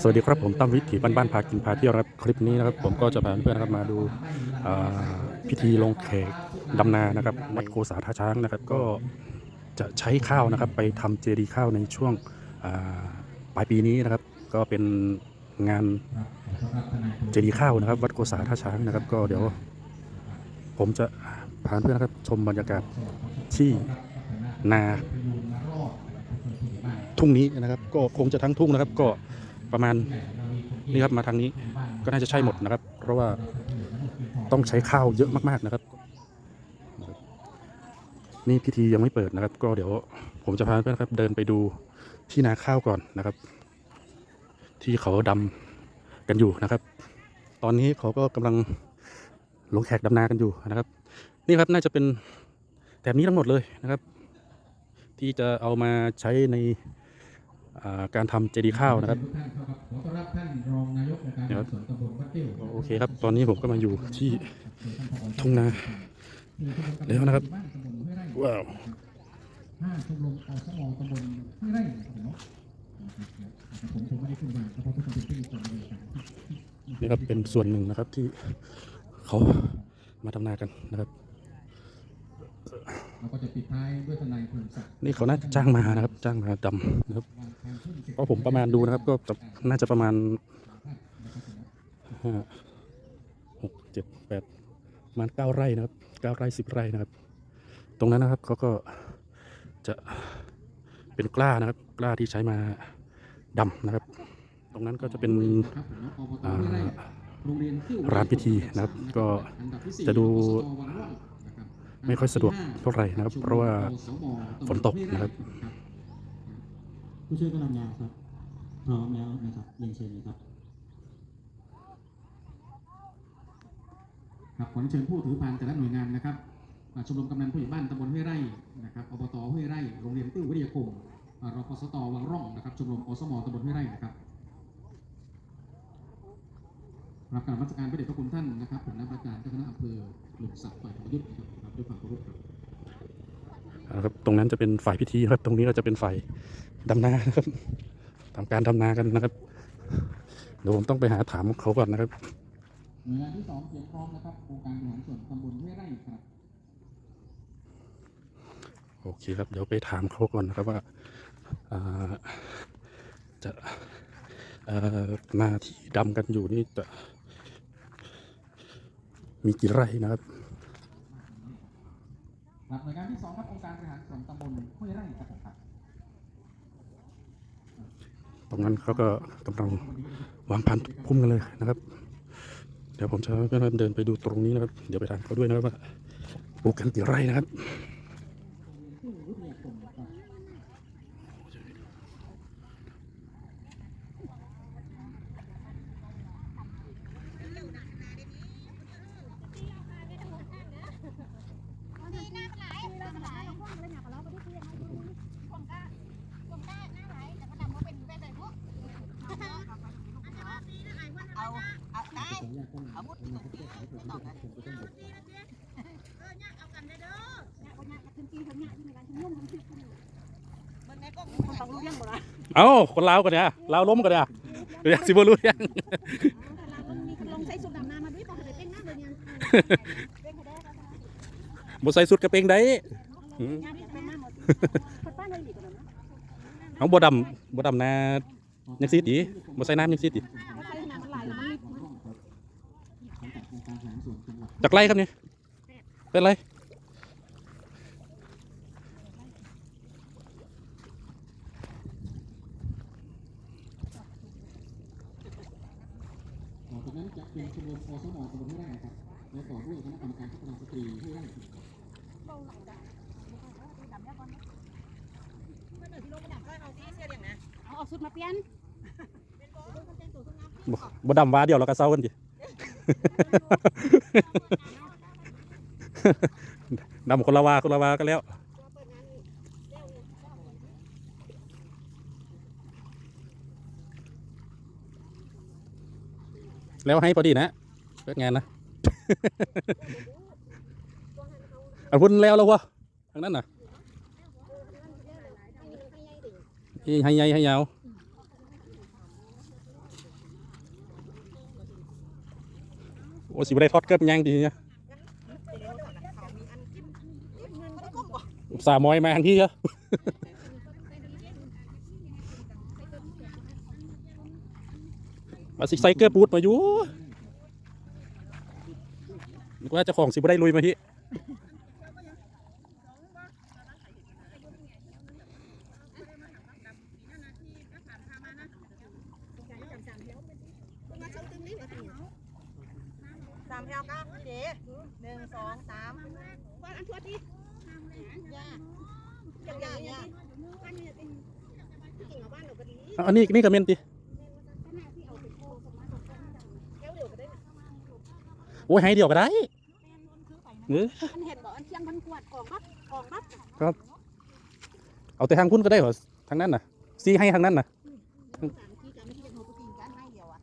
สวัสดีครับผมตั้มวิถีบ้านบ้านพากินพาเที่ยวนะครับคลิปนี้นะครับ ผมก็จะพาเพื่อนๆนะครับมาดูพิธีลงแขกดำนานะครับวัดโคสาท่าช้างนะครับ ก็จะใช้ข้าวนะครับ ไปทำเจดีย์ข้าวในช่วงปลายปีนี้นะครับ ก็เป็นงานเจดีย์ข้าวนะครับ วัดโคสาท่าช้างนะครับ ก็เดี๋ยว ผมจะพาเพื่อนนะครับชมบรรยากาศที่นา ทุ่งนี้นะครับ ก็คงจะทั้งทุ่งนะครับก็ ประมาณนี่ครับมาทางนี้ก็น่าจะใช่หมดนะครับ เพราะว่าต้องใช้ข้าวเยอะมากๆนะครับ นี่พิธียังไม่เปิดนะครับ ก็เดี๋ยวผมจะพาเพื่อนะครับ เดินไปดูที่นาข้าวก่อนนะครับ ที่เขาดำกันอยู่นะครับ ตอนนี้เขาก็กำลังลงแขกดำนากันอยู่นะครับ นี่ครับน่าจะเป็นแถบนี้ทั้งหมดเลยนะครับ ที่จะเอามาใช้ใน การทำเจดีย์ข้าวนะครับทุกท่านครับขอต้อนรับท่านรองนายกองค์การเดี๋ยวส่วนตำบลวัดติ้วโอเคครับ ตอนนี้ผมก็มาอยู่ที่ทุ่งนาแล้วนะครับบ้านตำบลห้วยไร่ว้าวห้าชมรมอสมตำบลห้วยไร่นะครับเนาะนะครับผมผมไม่ได้ขึ้นมาเพราะว่าเป็นที่คนเดียวกันนี่ครับเป็นส่วนหนึ่งนะครับที่เขามาทำนากันนะครับ เราก็จะปิดท้ายด้วยทนายพงศักดิ์นี่เขาน่าจะจ้างมานะครับ จ้างมาดำนะครับเพราะผมประมาณดูนะครับ ก็จะน่าจะประมาณห้าหกเจ็ดแปดประมาณเก้าไร่นะครับเก้าไร่สิบไร่นะครับ ตรงนั้นนะครับเขาก็จะเป็นกล้านะครับ กล้าที่ใช้มาดำนะครับ ตรงนั้นก็จะเป็นครับผมอบตอ่าห้วยไร่โรงเรียนติ้วร้านพิธีนะครับ ก็อันดับที่สี่จะดู ไม่ค่อยสะดวกเท่าไหร่นะครับ เพราะว่าฝนตกนะครับผู้ช่วยกำลังยาครับพร้อมแล้วนะครับเรียนเชิญเลยครับครับขอเชิญผู้ถือพานแต่ละหน่วยงานนะครับชมรมกำนันผู้ใหญ่บ้านตำบลห้วยไร่นะครับอบตห้วยไร่โรงเรียนติ้ววิทยาคมอ่ารพสตวังร่องนะครับชมรมอสมตำบลห้วยไร่นะครับ รับการราชการพระเดชพระคุณท่านนะครับผมนักอาจารย์เจ้าคณะอำเภอหลุมศักดิ์ฝ่ายประยุทธ์นะครับครับด้วยความเคารพครับนะครับตรงนั้นจะเป็นฝ่ายพิธีครับ ตรงนี้ก็จะเป็นฝ่ายดำนานะครับทำการดำนากันนะครับเดี๋ยวผมต้องไปหาถามเขาก่อนนะครับหน่วยงานที่สองเตรียมพร้อมนะครับองค์การบริหารส่วนตำบลห้วยไร่ครับโอเคครับเดี๋ยวไปถามเขาก่อนนะครับว่าอ่าจะเอ่อนาที่ดำกันอยู่นี่จะ มีกี่ไร่นะครับครับหน่วยงานที่สองครับองค์การบริหารส่วนตำบลห้วยไร่ครับผมครับตรงนั้นเขาก็กำลังวางพันพุ่มกันเลยนะครับ เดี๋ยวผมจะเพื่อนๆเดินไปดูตรงนี้นะครับ เดี๋ยวไปถามเขาด้วยนะครับว่าปลูกกันกี่ไร่นะครับ ผู้วิทยาคมครับ นี่หน้ามันไหลหน้ามันไหลพวกเลยหนักกว่าเราไปที่เที่ยงพวกก้าพวกก้าหน้าไหลแต่ก็ดำว่าเป็นแม่ใจพวกเอาเอาได้ ขออนุญาตต้อง เอามุดตรงนี้ไม่ต้องนะ ผมจะต้องบอก เออเนี่ยเอากันได้เด้อเนี่ยคนเนี่ยขึ้นปีคนเนี่ยที่มีการชุ่มนุ่มมันขึ้นเบิ่งในกล้องมันต้องรู้เรื่องหมดละ เอ้าคนลาวกันเนี่ยลาวล้มกันเนี่ยเดี๋ยวสิบรู้ยังเรามีคนลงใส่สุดดำน้ำมาด้วยบอกให้เป็นหน้าเลยเนี่ยเป็นให้ได้ก็ได้บ่ใส่สุดกระเปงได้เป็นหน้าหมดคนป้าเลยดีกว่านั้นเอาบ่ดำบ่ดำนายังซีดอีบ่ใส่น้ำยังซีดอีจากไรครับเนี่ยเป็นไร ต่อจากนั้นจะเป็นชมรมอสมตำบลห้วยไร่ครับและต่อด้วยคณะกรรมการพัฒนาสตรีห้วยไร่ครับ เอาเอา สุดมาเปลี่ยนบ่บ่ดำวาเดียวเราก็เศร้ากันดิดำคนละวาคนละวาก็แล้วแล้วให้พอดีนะเลิกงานนะอันพุ่นแล้วแล้ววะทางนั้นน่ะให้ให้ใหญ่ให้ยาวโอเค โอ้สิบได้ทอดเกิบยังดีเนี่ยอุตส่าห์มอยมาทางที่เยอะมาสิไซเกอร์ปูดมาอยู่นึกว่าจะของสิบได้ลุยมาที่ สามแถวก้าเจ๊หนึ่งสองสาม ว่าอันทัวทียากยากยากยากอะอันนี้นี่ก็เมนติโอ้ยให้เดียวก็ได้เออมันเห็นบอกอันเชียงพันขวดกล่องบักกล่องบักเอาแต่ทางคุณก็ได้เหรอทางนั้นน่ะซีให้ทางนั้นน่ะสามที่จะไม่ที่เป็นโมกุตินกันให้เดียวอะ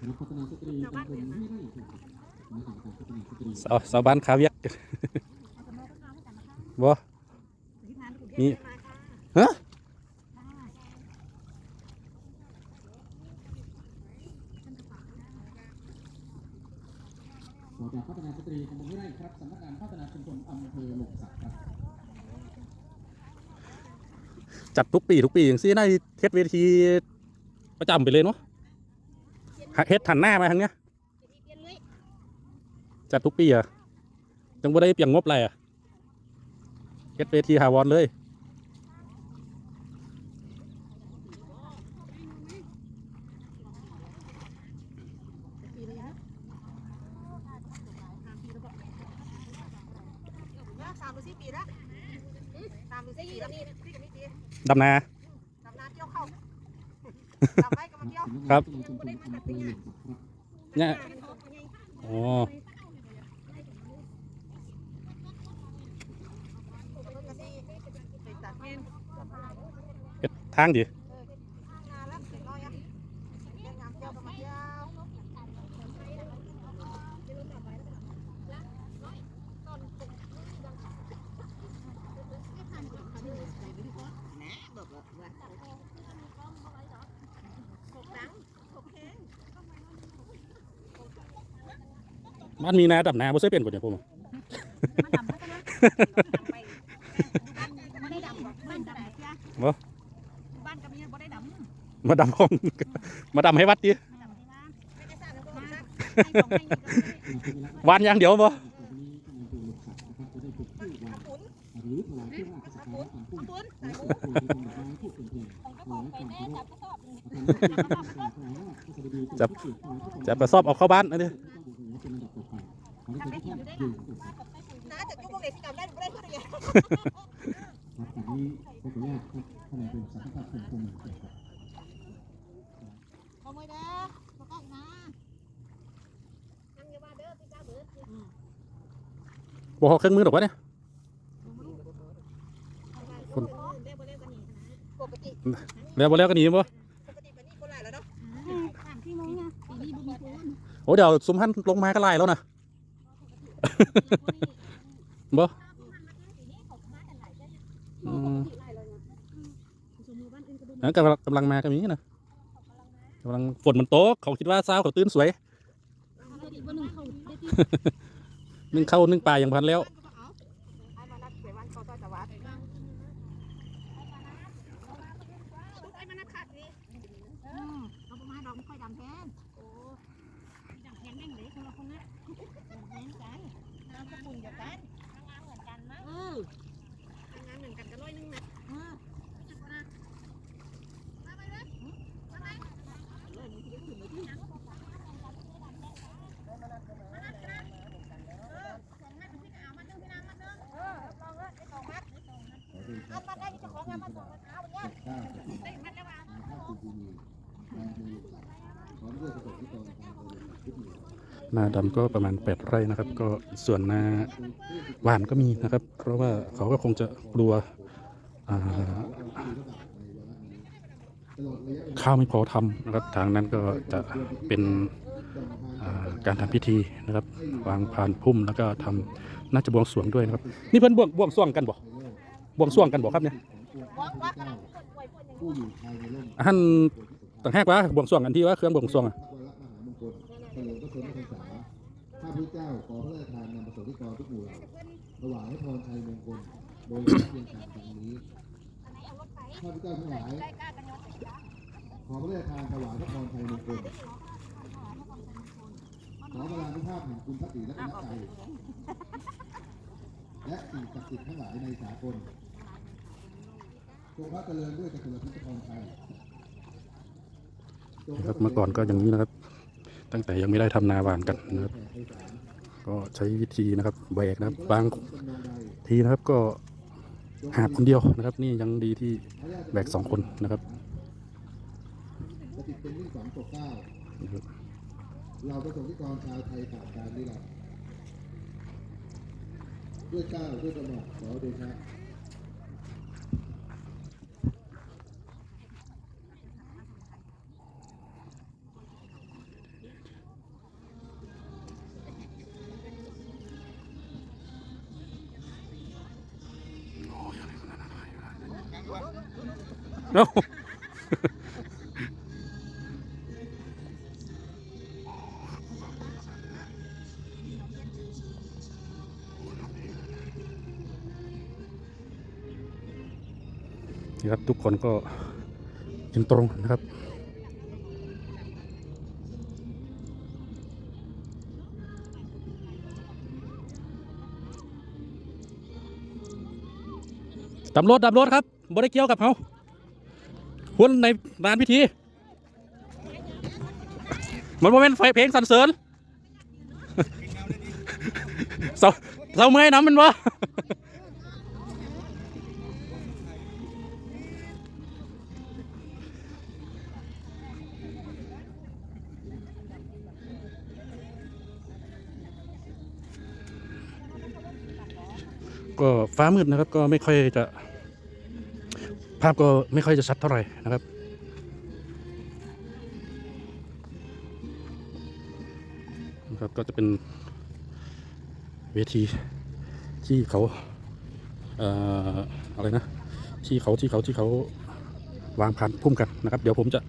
คณะพัฒนาสตรีตำบลห้วยไร่ครับคณะกรรมการพัฒนาสตรีสาวสาวบ้านคาเวียก บ่นี่ฮะต่อจากพัฒนาสตรีตำบลห้วยไร่ครับสำนักงานพัฒนาชุมชนอำเภอหลงสักครับจัดทุกปีทุกปีอย่างซี่ได้เทศเวทีประจำไปเลยเนาะเฮ็ดถันหน้ามาทางเนี้ยเปลี่ยนเลยจัดทุกปีอะจังบ่ได้เปลี่ยนงบอะไรอะ เฮ็ดเวทีหาวอนเลยปีเลยนะสามหรือสี่ปีละสามหรือสี่ปีละนี่พี่กับนี่ปีดำนา ดำนาเที่ยวเข้าดำไว้ก็มาเที่ยวครับสำนักงานพัฒนาชุมชนอำเภอหลงสักครับเนี่ย อ๋อ ไปตัดเงิน เฮ็ดทางดิ งานแล้วเสร็จน้อยอะเที่ยวงานเที่ยวก็มาเที่ยวบ้านมีนาดำนาบ่ใช่เป็นบ่เนี่ยผมมันดำแล้วก็นะไม่ได้ดำบ้านดำจ้ะบ้านกับเมียบ่ได้ดำ มาดำห้อง มาดำให้วัดดิดำที่ว่าไม่ได้สร้างแล้วก็มาสร้างให้ของให้ก็ได้วานอย่างเดียวบ่ต่อไปนี้ทางอำเภอหลงสักนะครับจะได้ปลูกพืชวางหรือถวายเครื่องราชสักกระตามอองก็ของไปแน่จับก็สอบอบเอาเข้าบ้านอันนี้น้าจากยุคพวกเด็กที่จำได้ไม่ได้เพื่อนเลยครับจากนี้ก็ขออนุญาตครับท่านนายเป็นสังกัดกรมประมงครับขโมยเด้อบ่งนะนั่งอยู่บ้านเด้อพี่จ้าเบิดบ่ฮอกเครื่องมือดอกวะเนี่ยคนเรียกว่าเรียกกันนี่ปกติแล้วบ่แล้วก็หนีบ่ปกติมันนี่คนหลายแล้วเนาะสามที่โมงนะปีนี้บ่มีคนโอ้เดี๋ยวซุมหันลงมาก็ไล่แล้วนะบ่อืมอันกำลังกำลังมาก็มีนะ กำลังฝนมันตกเขาคิดว่าเช้าเขาตื่นสวยบ่นึงเข้าได้ที่นึ่งเข้าวนึ่งปลาอย่างพันแล้ว ไอ้มานัดเสียวันเขาต่อจังหวัดไอ้มานัดขาดนี่ อืมเอาประมาณดอกไม่ค่อยดำแทนโอ้ดำแทนแม่งเลยคนละคนนะแม่งใจน้ำกระปุนเดียวกันงานเหมือนกันนะเออ ทำงานเหมือนกันกันร้อยนึงนะ เออ เอามาได้เจ้าของงา นาส่งเอาเนี่ยได้มาแล้วว่านาดำก็ประมาณแปดไร่นะครับ ก็ส่วนนาหวานก็มีนะครับ เพราะว่าเขาก็คงจะกลัวข้าวไม่พอทำนะครับ ทางนั้นก็จะเป็นาการทำพิธีนะครับวางพานพุ่มแล้วก็ทำน่าจะบวงสรวงด้วยนะครับ นี่เพิ่นบวงบวงสรวงกันบ่บวงสรวงกันบ่ครับเนี่ย ว่าว่ากำลังป่วยป่วยอย่างผู้อยู่ภายในร่มท่านต่างแหกว่าบวงสรวงกันที่ว่าเครื่องบวงสรวงอะพระวรมหามงคลเฉลิมพระชนมพรรษาพุทธเจ้าขอพระราชทานนำประสงค์นิกรทุกหมู่เหล่าถวายให้พรชัยมงคลโดยเพียงการดังนี้ข้าพเจ้าทั้งหลายขอพระราชทานถวายพระพรชัยมงคลขอพระรานุภาพแห่งคุณพระศรีรัตนตรัยและสิ่งศักดิ์สิทธิ์ทั้งหลายในสากล จงพระเจริญด้วยกระทรวงพิพิธภัณฑ์ไทยจงพนะคระรับเมื่อก่อนก็อย่างนี้นะครับ ตั้งแต่ยังไม่ได้ทำนาหวานกันนะครับ ก็ใช้วิธีนะครับแบกนะครับบางทีนะครับก็หาบคนเดียวนะครับ นี่ยังดีที่แบกสองคนนะครับสถิตเป็นมิ่งสองปกเกล้านะครับเราประสงค์นิกรชาวไทยผ่านการนิรันดร์ด้วยเกล้าด้วยกระหม่อมขอเดชะ เอ้านี่ครับทุกคนก็ยืนตรงนะครับดับรถดับรถครับบริเกี่ยวกับเขา คนในร้านพิธี มันโมเมนต์ไฟเพลงสรรเสริญเสาเสาเมื่อยน้ำมันวะก็ฟ้ามืดนะครับก็ไม่ค่อยจะ ภาพก็ไม่ค่อยจะชัดเท่าไหร่นะครับ นะครับก็จะเป็นเวทีที่เขาเอ่ออะไรนะ ที่เขาที่เขาที่เขาวางพันพุ่มกันนะครับ เดี๋ยวผมจะ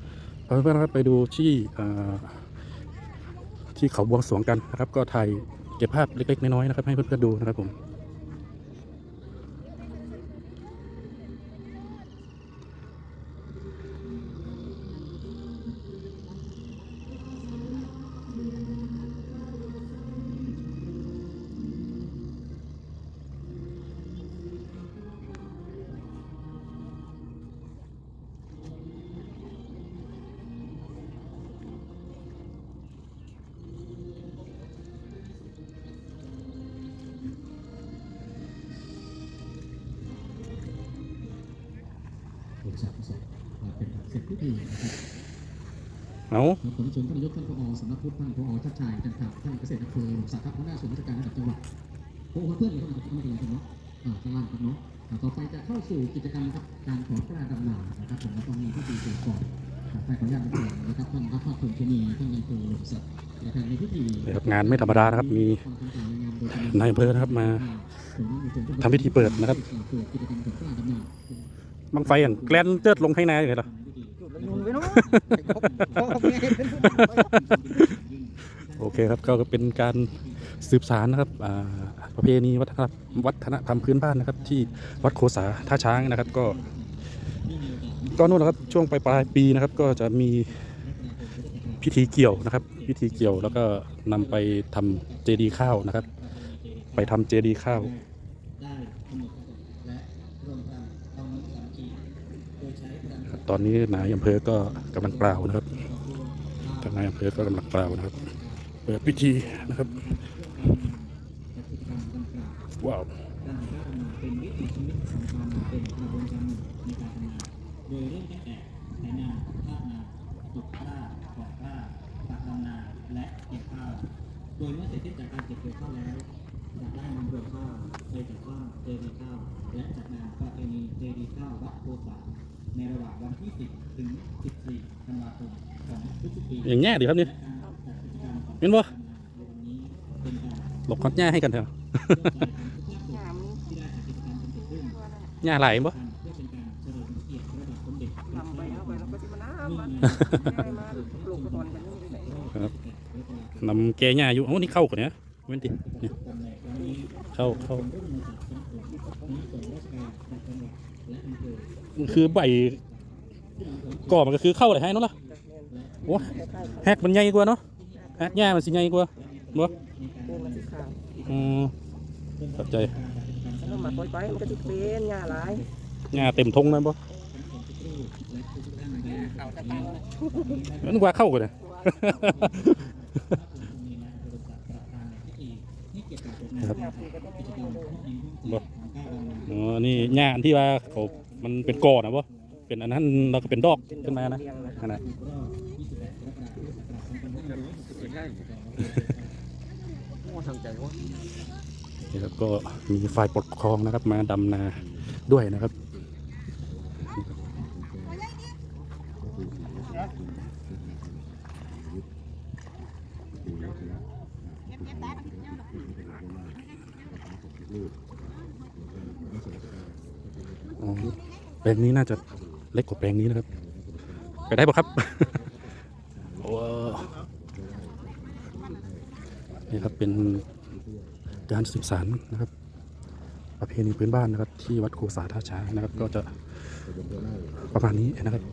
พาเพื่อนๆนะครับไปดูที่ที่เขาบวงสรวงกันนะครับ ก็ถ่ายเก็บภาพเล็กๆน้อยๆนะครับ ให้เพื่อนๆดูนะครับผม เป็นสองสองเป็นเสร็จพิธีนะครับเอาขอเชิญท่านนายกท่านผอสำนักพุทธท่านผอชัดชัยจันทร์ท่านเกษตรอำเภอสาขาหัวหน้าส่วนราชการระดับจังหวัดโอ้เพื่อนอยู่ข้างหลังข้างหลังกันเนาะอ่าข้างล่างกันเนาะต่อไปจะเข้าสู่กิจกรรมครับการขอพระราดำนานะครับผมก็ต้องมีพิธีเสร็จก่อนครับให้ขออนุญาตนนะครับท่านรับภาคภูมิชนีท่านนายอำเภอหลมสักนะครับในพิธีนะครับงานไม่ธรรมดานะครับมีนายอำเภอนะครับมาทำพิธีเปิดนะครับ มังไฟอย่างแกลนเติดลงให้นาอย่างไรล่ะโอเคครับก็เป็นการสืบสารนะครับอ่าประเพณีวัฒนธรรมวัฒนธรรมพื้นบ้านนะครับ ที่วัดโคสาท่าช้างนะครับ ก็ก็นู่นนะครับช่วงปลายปลายปีนะครับ ก็จะมีพิธีเกี่ยวนะครับ พิธีเกี่ยวแล้วก็นำไปทำเจดีข้าวนะครับ ไปทำเจดีข้าว ได้กำหนดและร่วมกันเอาน้ำสามัคคีโดยใช้พลัง ครับ ตอนนี้นายอำเภอก็กำลังกล่าวนะครับทางนายอำเภอก็กำลังกล่าวนะครับ เปิดพิธีนะครับว้าวการพัฒนาเป็นวิถีชีวิตของชาวนาเป็นกระบวนการในการทำนาโดยเริ่มตั้งแต่ไถนาทาบนาปลูกกล้าปอกกล้าวตักลำนาและเก็บข้าวโดยเมื่อเสร็จสิ้นจากการเก็บเกี่ยวข้าวแล้วจะได้นำรวมข้าวไปจัดสร้างเจดีย์ข้าวและจัดงานประเพณีเจดีย์ข้าววัดโพสา ในระหว่างวันที่ 10 ถึง 14 ธันวาคมของทุกๆปีอย่างแง่ดีครับเนี่ยเห็นบ่หลบคอดหญ้าให้กันเถอะหญ้าไหลบ่ทำไปเอาไปแล้วก็สิมาน้ำมันง่ายมากปลูกก่อนกันนี่ไหนนำแกหญ้าอยู่โอ้นี่เข้ากันเนี้ยโเว้นติเนี่ยตำแหน่งตรงนี้เข้าเข้า คือใบก่อมันก็คือเข้าเลยให้นั่นล่ะโอ้แฮกมันใหญ่กว่าเนาะแฮกหญ้ามันสิใหญ่กว่าบ่เดินมาสีขาวอืมเข้าใจแล้วมาปล่อยไปมันก็จะเป็นหญ้าหลายหญ้าเต็มทงนั่นบ่นึกว่าเข้ากันเลยครับหญ้าปลูกก็ต้องมีต้นเลยบ่อ๋อนี่หญ้าอันที่ว่าเขา มันเป็นกอนะบ่เป็นอันนั้นแล้วก็เป็นดอกขึ้นมานะนะอันนั้นนี่ครับก็มีฝ่ายปกครองนะครับมาดำนาด้วยนะครับ อ๋อแป ลงนี้น่าจะเล็กกว่าแปลงนี้นะครับ ไปได้ปะครับโอ้นี่ครับเป็นการสืบสานนะครับ ประเพณีพื้นบ้านนะครับ ที่วัดโคสาท่าช้างนะครับ ก็จะประมาณนี้นะครับ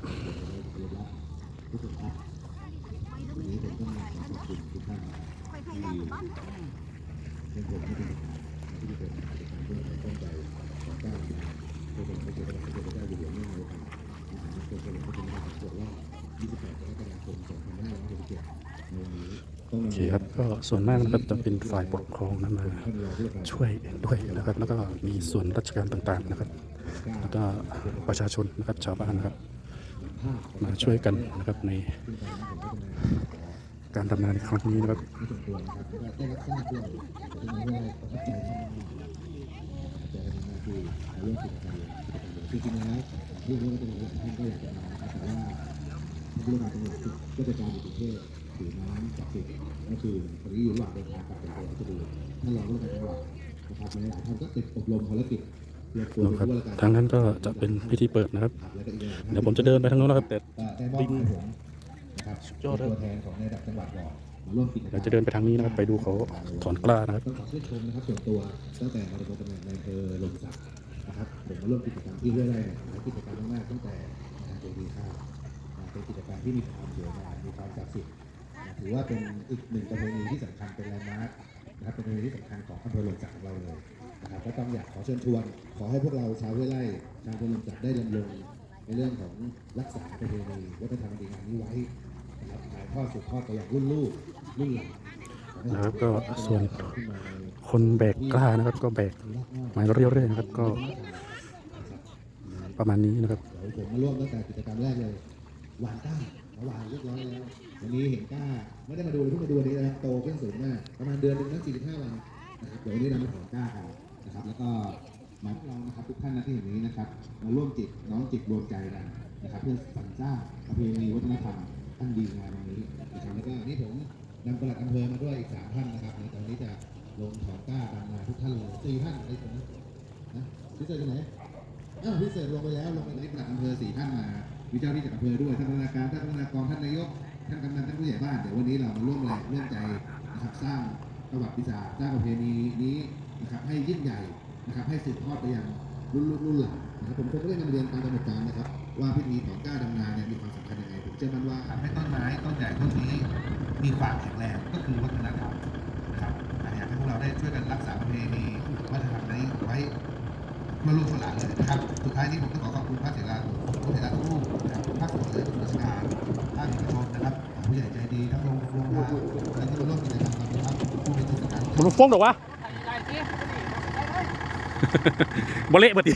โอเคครับ ก็ ส่วนมากนะครับจะเป็นฝ่ายปกครองนะมาช่วยด้วยนะครับแล้วก็มีส่วนราชการต่างๆนะครับ แล้วก็ประชาชนนะครับชาวบ้านนะครับ มาช่วยกันนะครับในการดำเนินครั้งนี้นะครับได้รับทราบด้วเป็นเรื่องประทับใจมากๆจะทำหน้าที่เรื่องกิจกรรมจริงๆแล้วเรื่องนี้นก็อยากจะมานะครับแต่ว่าเรื่องการจังหวัดก็จะการอยู่กรุงเทพถือน้ำจับสิทธิ์ ก็คือตอนนี้อยู่ระหว่างเดินทางกลับจากจังหวัดเพชรบูรณ์ท่านรองผู้ว่าการจังหวัดนะครับหลายท่านก็ติดอบรมภารกิจนะครับทางนั้นก็จะเป็นพิธีเปิดนะครับ เดี๋ยวผมจะเดินไปทางโน้นนะครับแต่ก็ได้มอบให้ผมนะครับสุดยอดตัวแทนของในระดับจังหวัดก่อนเราจะเดินไปทางนี้นะครับไปดูเขาถอนกล้านะครับต้องขอชื่นชมนะครับส่วนตัวตั้งแต่มาดำรงตำแหน่งในอำเภอลมศักดิ์นะครับผมมาร่วมกิจกรรมที่เรื่อยๆหลายกิจกรรมมากๆตั้งแต่งานเจดีย์ข้าวเป็นกิจกรรมที่มีความสวยงามมีความศักดิ์สิทธิ์ ถือว่าเป็นอีกหนึ่งประเพณีที่สำคัญเป็นแลนด์มาร์คนะครับเป็นประเพณีที่สำคัญของอำเภอลมศักดิ์ของเราเลยนะครับก็ต้องอยากขอเชิญชวน ขอให้พวกเราชาวห้วยไร่ชาวอำเภอลมศักดิ์ได้ดำรงในเรื่องของรักษาประเพณีวัฒนธรรมดีงามนี้ไว้นะครับถ่ายทอดสืบทอดไปอย่างรุ่นลูกรุ่นหลานนะครับก็ส่วนคนแบกกล้านะครับ ก็แบกไม้เรื่อยๆนะครับก็ประมาณนี้นะครับเดี๋ยวผมมาร่วมตั้งแต่กิจกรรมแรกเลยหวานก ล้าหวานเรียบร้อยแล้ววันนี้เห็นกล้าไม่ได้มาดูเลยเพิ่งมาดูวันนี้นะครับโตขึ้นสูงมากประมาณเดือนหนึงนะ45วันนะครับเดี๋ยววันนี้เรามาถอนกล้ากันนะครับ แล้วก็มาพวกเรานะครับทุกท่านนะที่เห็นนี้นะครับมาร่วมจิตน้องจิตรวมใจกันนะครับ เพื่อสรรสร้างประเพณีวัฒนธรรมอันดีงามวันนี้นะครับแล้วก็นี่ผมนำปลัดอำเภอมาด้วยอีกสามท่านนะครับในตอนนี้จะลงถอนกล้าตามมาทุกท่านเลยสี่ท่านไอ้คนนั้นนะพี่เจอกันไหนอ้าวพิเศษลงไปแล้วลงไปในปลัดอำเภอสี่ท่านมา วิเจ้าที่จากอำเภอด้วยท่านพนักงานท่านพนักงานท่านนายกท่านกำนันท่านผู้ใหญ่บ้านเดี๋ยววันนี้เรามาร่วมแรงร่วมใจนะครับสร้างประวัติศาสตร์สร้างประเพณีนี้นะครับให้ยิ่งใหญ่นะครับให้สืบทอดไปยังรุ่นรุ่นรุ่นหลังนะครับผมคงไม่ได้นำเรียนตามกำหนดการนะครับ ว่าพิธีถอนก้าดำนาเนี่ยมีความสำคัญยังไงผมเชื่อมั่นว่าทำให้ต้นไม้ต้นใหญ่ต้นนี้มีความแข็งแรงก็คือวัฒนธรรมนะครับอยากให้พวกเราได้ช่วยกันรักษาประเพณีวัฒนธรรมนี้ไว้ เมื่อลูกสลานเลยนะครับ สุดท้ายนี้ผมต้องขอขอบคุณพระเถระพระเถระทุกรูปนะครับภาคส่วนและราชการภาคเอกชนนะครับ ผู้ใหญ่ใจดีทั้งโรงโรงงานและที่มาร่วมกิจกรรมกันนะครับผู้มีจิตการมันฟ้องหรอวะบอเละบัดดิ